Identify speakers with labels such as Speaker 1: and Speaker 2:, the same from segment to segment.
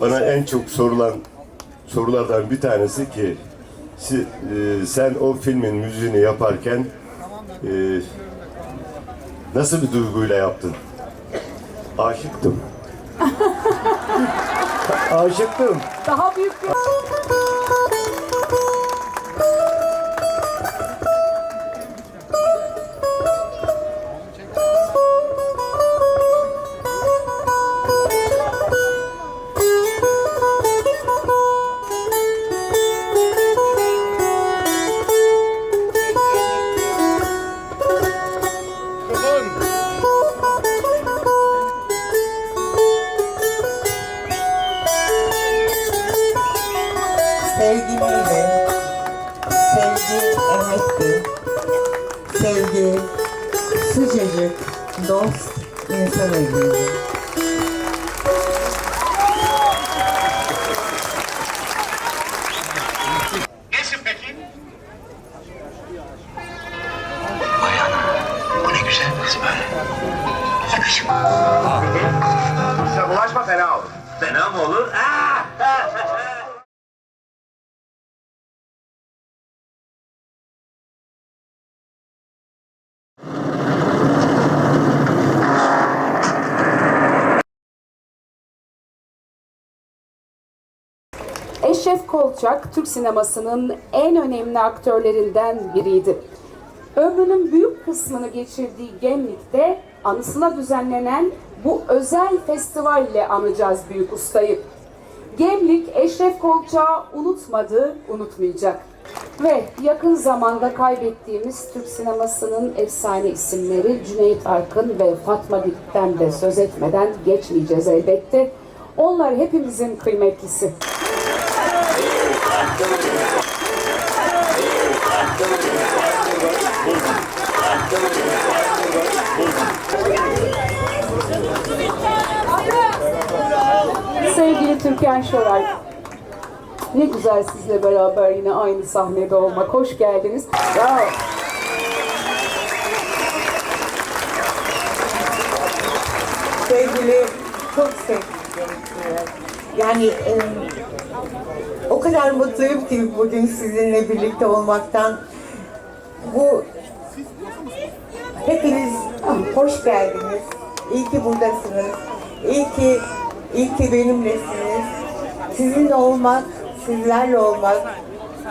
Speaker 1: bana en çok sorulan sorulardan bir tanesi ki si- e, sen o filmin müziğini yaparken e, nasıl bir duyguyla yaptın? Aşıktım. Aşıktım.
Speaker 2: Daha büyük bir...
Speaker 3: Sevgi miydi? Sevgi emekti. Sevgi sıcacık, dost, insan evliydi.
Speaker 4: Peki?
Speaker 5: Bu ne güzel kız böyle. Yakışıklı.
Speaker 4: Sen bulaşma fena olur.
Speaker 5: Fena mı olur?
Speaker 2: Eşref Kolçak, Türk sinemasının en önemli aktörlerinden biriydi. Ömrünün büyük kısmını geçirdiği Gemlik'te anısına düzenlenen bu özel festivalle anacağız büyük ustayı. Gemlik, Eşref Kolçak'ı unutmadı, unutmayacak. Ve yakın zamanda kaybettiğimiz Türk sinemasının efsane isimleri Cüneyt Arkın ve Fatma Gül'den de söz etmeden geçmeyeceğiz elbette. Onlar hepimizin kıymetlisi. Sevgili Türkan Şoray, ne güzel sizle beraber yine aynı sahnede olmak. Hoş geldiniz. Ya,
Speaker 3: Sevgili, çok sevgili. Yani e, o kadar mutluyum ki bugün sizinle birlikte olmaktan. Bu hepiniz hoş geldiniz. İyi ki buradasınız. İyi ki, iyi ki benimlesiniz. Sizinle olmak, sizlerle olmak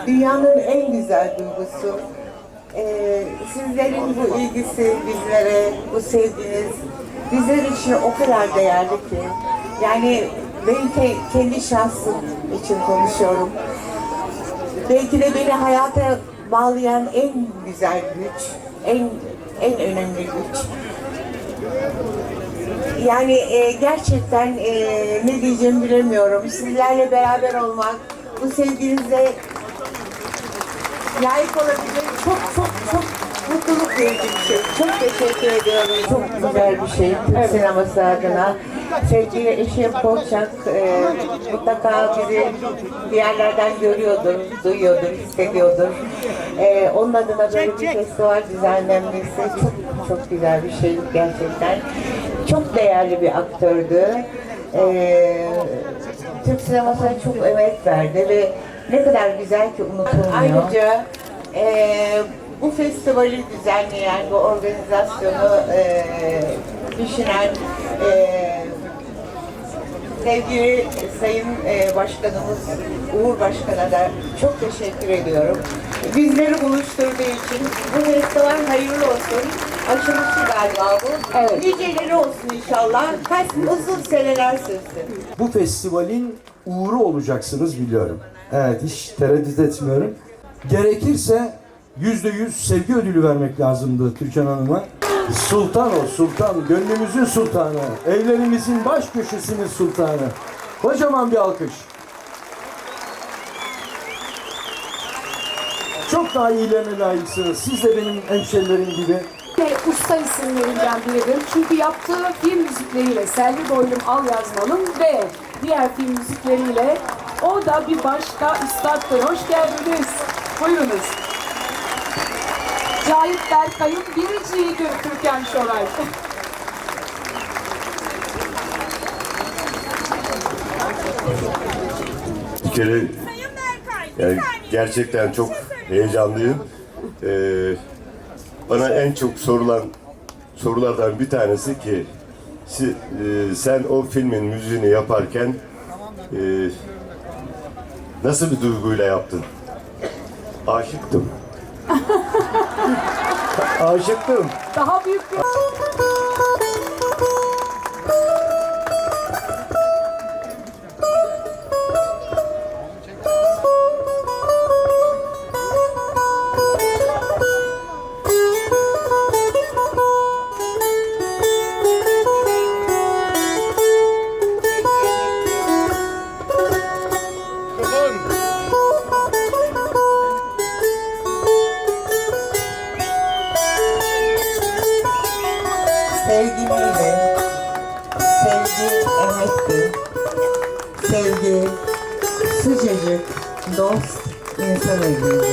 Speaker 3: dünyanın en güzel duygusu. Ee, sizlerin bu ilgisi bizlere, bu sevginiz bizler için o kadar değerli ki. Yani benim ke- kendi şahsım için konuşuyorum. Belki de beni hayata bağlayan en güzel güç, en en önemli güç. Yani e, gerçekten e, ne diyeceğimi bilemiyorum. Sizlerle beraber olmak, bu sevginize layık olabilmek çok çok çok mutluluk verici bir şey. Çok teşekkür ediyorum. Çok güzel bir şey Türk sineması adına. Sevgili Eşref Koçak e, mutlaka bizi bir yerlerden görüyordur, duyuyordur, hissediyordur. E, onun adına böyle bir festival düzenlenmesi çok çok güzel bir şey gerçekten. Çok değerli bir aktördü. E, Türk sinemasına çok emek verdi ve ne kadar güzel ki unutulmuyor. Ayrıca eee, bu festivali düzenleyen, bu organizasyonu eee, düşünen eee, sevgili Sayın eee, Başkanımız Uğur Başkan'a da çok teşekkür ediyorum. Bizleri buluşturduğu için bu festival hayırlı olsun. Açılışı galiba bu.
Speaker 2: Evet.
Speaker 3: Niceleri olsun inşallah. Kaç uzun seneler sürsün.
Speaker 6: bu festivalin uğuru olacaksınız biliyorum. Evet hiç tereddüt etmiyorum. Gerekirse yüzde yüz sevgi ödülü vermek lazımdı Türkan Hanım'a. Sultan o sultan, gönlümüzün sultanı, evlerimizin baş köşesinin sultanı. Kocaman bir alkış. Çok daha iyilerine layıksınız. Siz de benim hemşerilerim gibi.
Speaker 2: Ve usta isimlerinden biridir. Çünkü yaptığı film müzikleriyle Selvi Boylum Al Yazmalım ve diğer film müzikleriyle o da bir başka üstattır. Hoş geldiniz. Buyurunuz. Cahit Berkay'ın biriciğidir Türkan Şoray.
Speaker 1: Bir kere
Speaker 7: Sayın Berkay, bir
Speaker 1: yani gerçekten çok heyecanlıyım. Ee, bana en çok sorulan sorulardan bir tanesi ki si- e, sen o filmin müziğini yaparken e, nasıl bir duyguyla yaptın? Aşıktım. Aşıktım.
Speaker 2: Daha büyük bir...
Speaker 3: sıcacık, dost insan evliydi.